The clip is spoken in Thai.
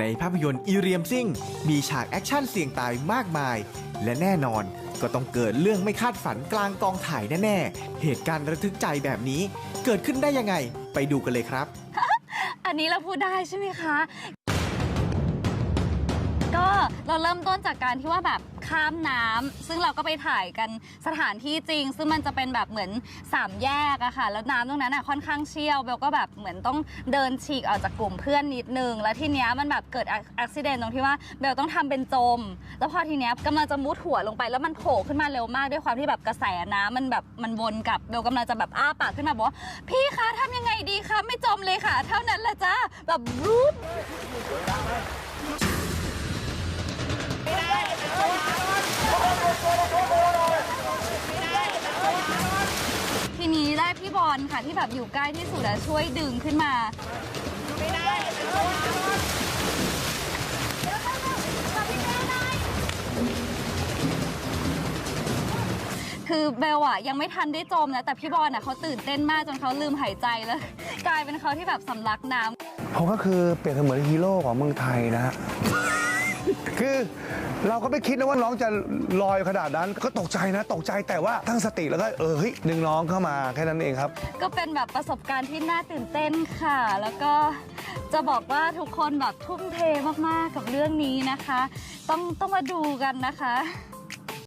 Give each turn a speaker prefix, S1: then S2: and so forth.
S1: ในภาพยนตร์อีเรียมซิ่ง มีฉากแอคชั่นเสี่ยงตายมากมาย และแน่นอนก็ต้องเกิดเรื่องไม่คาดฝันกลางกองถ่ายแน่ๆ เหตุการณ์ระทึกใจแบบนี้เกิดขึ้นได้ยังไง ไปดูกันเลยครับ
S2: อันนี้เราพูดได้ใช่ไหมคะ ก็เราเริ่มต้นจากการที่ว่าแบบข้ามน้ำซึ่งเราก็ไปถ่ายกันสถานที่จริง ซึ่งมันจะเป็นแบบเหมือนสามแยกอะค่ะ แล้วน้ำตรงนั้นอะค่อนข้างเชี่ยวเบลก็แบบเหมือนต้องเดินฉีกออกจากกลุ่มเพื่อนนิดนึง แล้วทีเนี้ยมันแบบเกิดอุบิเหตุตรงที่ว่าเบลต้องทำเป็นจม แล้วพอทีเนี้ยกำลังจะมุดหัวลงไปแล้วมันโผล่ขึ้นมาเร็วมากด้วยความที่แบบกระแสน้ำมันแบบมันวนกลับเบลกำลังจะแบบอ้าปากขึ้นมาบอกว่าพี่คะทำยังไงดีคะไม่จมเลยค่ะ เท่านั้นแหละจ้าแบบรูปทีนี้ได้ พี่บอลค่ะที่แบบอยู่ใกล้ที่สุดอะช่วยดึงขึ้นมาคือเบลอะยังไม่ทันได้จมนะแต่พี่บอลอะเขาตื่นเต้นมากจนเขาลืมหายใจแล้ว กลายเป็นเขาที่แบบสำลักน้ำ
S3: ผมก็คือเปรียบเสมือนฮีโร่ของเมืองไทยนะฮะ คือเราก็ไม่คิดนะว่าน้องจะลอยขนาดนั้น ก็ตกใจนะ ตกใจแต่ว่าตั้งสติแล้วก็เออเฮ้ยดึงน้องเข้ามาแค่นั้นเองครับ
S2: ก็เป็นแบบประสบการณ์ที่น่าตื่นเต้นค่ะ แล้วก็จะบอกว่าทุกคนแบบทุ่มเทมากๆกับเรื่องนี้นะคะ ต้องต้องมาดูกันนะคะ